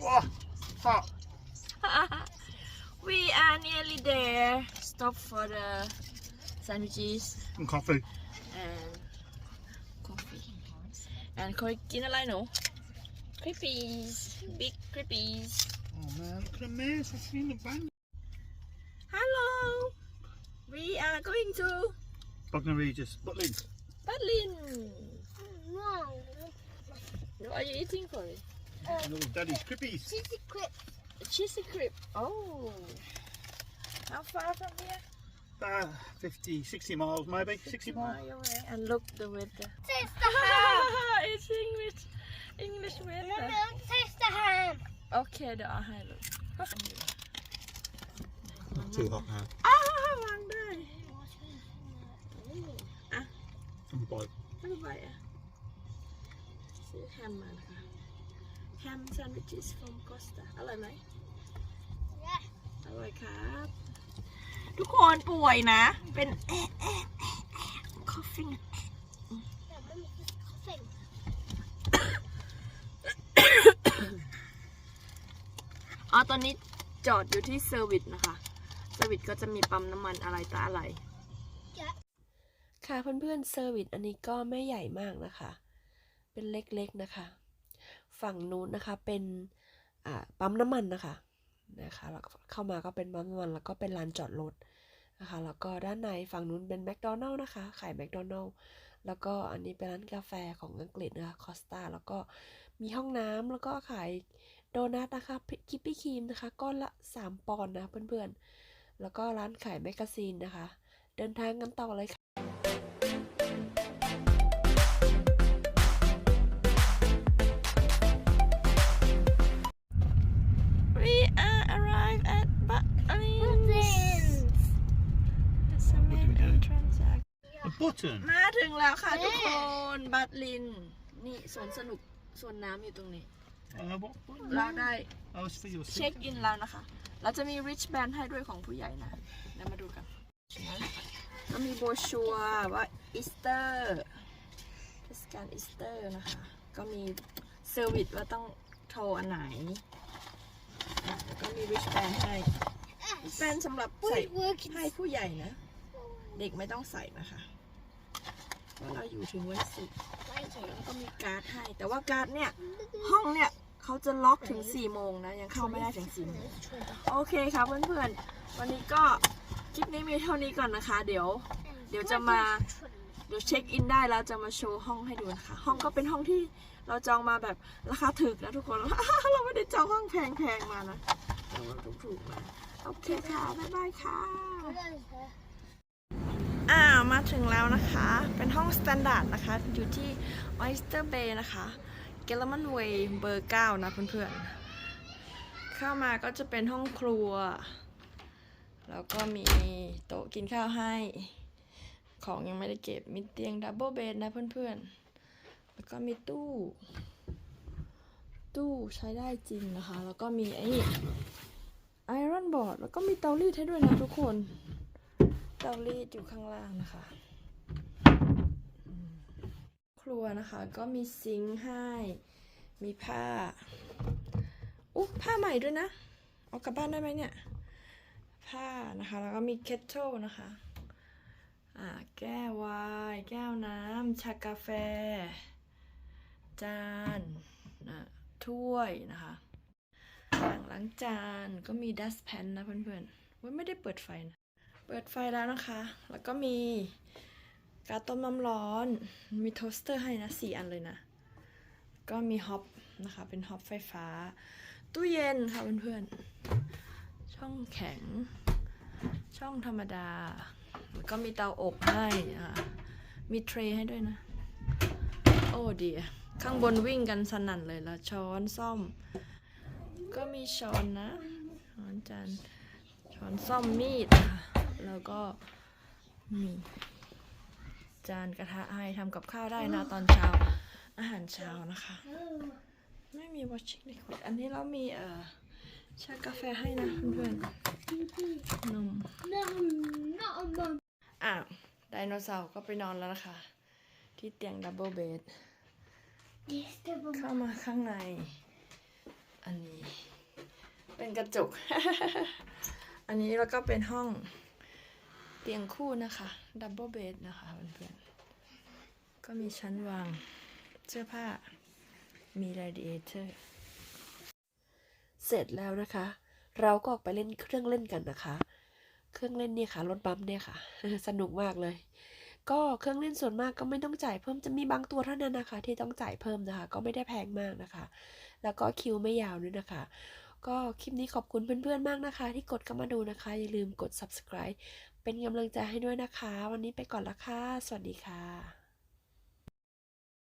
Whoa, Hot. we are nearly there. Stop for the sandwiches. And coffee. And coffee. And you know, I know. Creepies. Big creepies. Oh man, look at the mess. I've seen the band. Hello. We are going to Buckner Regis. Butlin. Butlin. What are you eating for it? Little daddy's crippies. Cheesy quick. cheesy crepe oh how far from here Uh, 50, 60 miles maybe. 60 miles. mile away and look the weather Taste the ham. it's English English weather Mama, taste the ham. โอเคเดี๋ยวเอาให้ลูก Not too hot now. อ้าววางได้ แฮมมานะคะแฮมแซนด์วิช from Costa อร่อยไหม Yeah. อร่อยครับ ทุกคนป่วยนะ เป็นแอะแอะแอะแอะ coughing Yeah, Mama, he's coughing. อ๋อตอนนี้จอดอยู่ที่เซอร์วิสนะคะ เซอร์วิสก็จะมีปั๊มน้ำมันอะไรตาอะไร Yeah. ค่ะเพื่อนๆเซอร์วิสอันนี้ก็ไม่ใหญ่มากนะคะ เป็นเล็กๆนะคะ ฝั่งนู้นนะคะเป็นปั๊มน้ำมันนะคะนะคะแล้วเข้ามาก็เป็นปั๊มน้ำมันแล้วก็เป็นลานจอดรถนะคะแล้วก็ด้านในฝั่งนู้นเป็นแมคโดนัลล์นะคะขายแมคโดนัลล์แล้วก็อันนี้เป็นร้านกาแฟของอังกฤษนะคะคอสตาแล้วก็มีห้องน้ำแล้วก็ขายโดนัทนะคะคิปปี้ครีมนะคะก้อนละ 3 ปอนด์นะเพื่อนๆ แล้วก็ร้านขายแมกกาซีนนะคะ เดินทางกันต่อเลย button. มาถึงแล้วค่ะทุกคนบัตลิน นี่สวนสนุกสวนน้ำอยู่ตรงนี้ Uh, what button? เราได้ Oh, it's for your เช็ค seat. อินแล้วนะคะ เราจะมี rich band ให้ด้วยของผู้ใหญ่นะเดี๋ยวมาดูกันก็มีโบรชัวร์ว่าอีสเตอร์เทศกาลอีสเตอร์นะคะ ก็มีเซอร์วิสว่าต้องโทรอันไหนอะแล้วก็มี rich band ให้ rich band สำหรับใส่ Wait, working. ให้ผู้ใหญ่นะ เด็กไม่ต้องใส่นะคะ เพราะเราอยู่ถึงวันศุกร์แล้วก็มีการ์ดให้ แต่ว่าการ์ดเนี่ย ห้องเนี่ยเขาจะล็อกถึง4โมงนะ ยังเข้าไม่ได้ถึง4โมงโอเคครับเพื่อนๆ วันนี้ก็คลิปนี้มีเท่านี้ก่อนนะคะ เดี๋ยว เดี๋ยวจะมาเดี๋ยวเช็คอินได้แล้วจะมาโชว์ห้องให้ดูนะคะ ห้องก็เป็นห้องที่เราจองมาแบบราคาถูกนะทุกคน เราไม่ได้จองห้องแพงๆมานะเราถูกๆมาโอเคค่ะ บ๊ายบายค่ะ อ่ามาถึงแล้วนะคะ เป็นห้องสแตนดาร์ดนะคะ อยู่ที่ Oyster Bay นะคะเกลมันเวย์เบอร์ 9 นะเพื่อนๆ เข้ามาก็จะเป็นห้องครัว แล้วก็มีโต๊ะกินข้าวให้ ของยังไม่ได้เก็บ มีเตียงดับเบิลเบดนะเพื่อนๆ แล้วก็มีตู้ ตู้ใช้ได้จริงนะคะ แล้วก็มีไอ้ไอรอนบอร์ด แล้วก็มีเตารีดให้ด้วยนะทุกคน เตารีดอยู่ข้างล่างนะคะ ครัวนะคะก็มีซิงค์ให้ มีผ้าอุ๊ผ้าใหม่ด้วยนะ เอากลับบ้านได้ไหมเนี่ย ผ้านะคะ แล้วก็มีเคทเทิลนะคะอ่าแก้วไวน์แก้วน้ำชากาแฟ จานนะถ้วยนะคะอ่างล้างจานก็มีดัสแพนนะเพื่อนๆว่าไม่ได้เปิดไฟนะ เปิดไฟแล้วนะคะ แล้วก็มีกาต้มน้ำร้อน มีโทสเตอร์ให้นะสี่อันเลยนะ ก็มีฮอปนะคะ เป็นฮอปไฟฟ้า ตู้เย็นค่ะเพื่อนๆ ช่องแข็ง ช่องธรรมดา แล้วก็มีเตาอบให้อะมีเทรย์ให้ด้วยนะ โอ้ดีอะข้างบนวิ่งกันสนั่นเลยล้วช้อนซ่อม ก็มีช้อนนะ ช้อนจานช้อนซ่อมมีดนะคะ แล้วก็มีจานกระทะให้ทำกับข้าวได้นะตอนเช้า อาหารเช้านะคะ ไม่มี washing liquid อันนี้เรามีเอ่อชากาแฟให้นะเพื่อนๆนม No, not a mum. อะไดโนเสาร์ก็ไปนอนแล้วนะคะ ที่เตียงดับเบิลเบด Yes, double เข้ามาข้างใน อันนี้ เป็นกระจก อันนี้แล้วก็เป็นห้องเตียงคู่นะคะดับเบิลเบดนะคะเพื่อนๆก็มีชั้นวาง เสื้อผ้ามีร a ดิเอเตอร์เสร็จแล้วนะคะ เราก็ออกไปเล่นเครื่องเล่นกันนะคะ เครื่องเล่นเนี่ยค่ะรถบัมป์เนี่ยค่ะ สนุกมากเลย ก็เครื่องเล่นส่วนมากก็ไม่ต้องจ่ายเพิ่มจะมีบางตัวเท่านั้นนะคะ ที่ต้องจ่ายเพิ่มนะคะ ก็ไม่ได้แพงมากนะคะ แล้วก็คิวไม่ยาวด้วยนะคะ ก็คลิปนี้ขอบคุณเพื่อนๆมากนะคะ ที่กดเข้ามาดูนะคะ อย่าลืมกด subscribe เป็นกำลังใจให้ด้วยนะคะ วันนี้ไปก่อนละค่ะ สวัสดีค่ะ